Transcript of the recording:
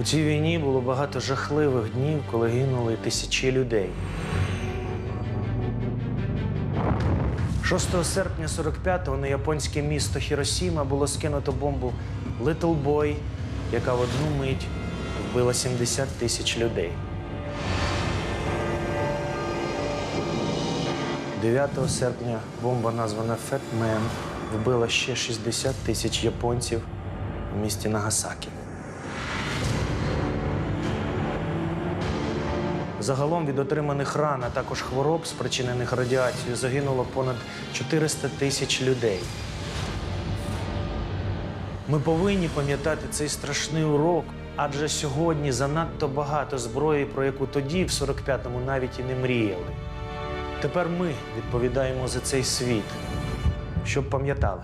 У цій війні було багато жахливих днів, коли гинули тисячі людей. 6 серпня 45-го на японське місто Хіросіма було скинуто бомбу Little Boy, яка в одну мить вбила 70 тисяч людей. 9 серпня бомба, названа Man, вбила ще 60 тисяч японців у місті Нагасакі. Загалом від отриманих ран, а також хвороб, спричинених радіацією, загинуло понад 400 тисяч людей. Ми повинні пам'ятати цей страшний урок, адже сьогодні занадто багато зброї, про яку тоді, в 45-му, навіть і не мріяли. Тепер ми відповідаємо за цей світ, щоб пам'ятали.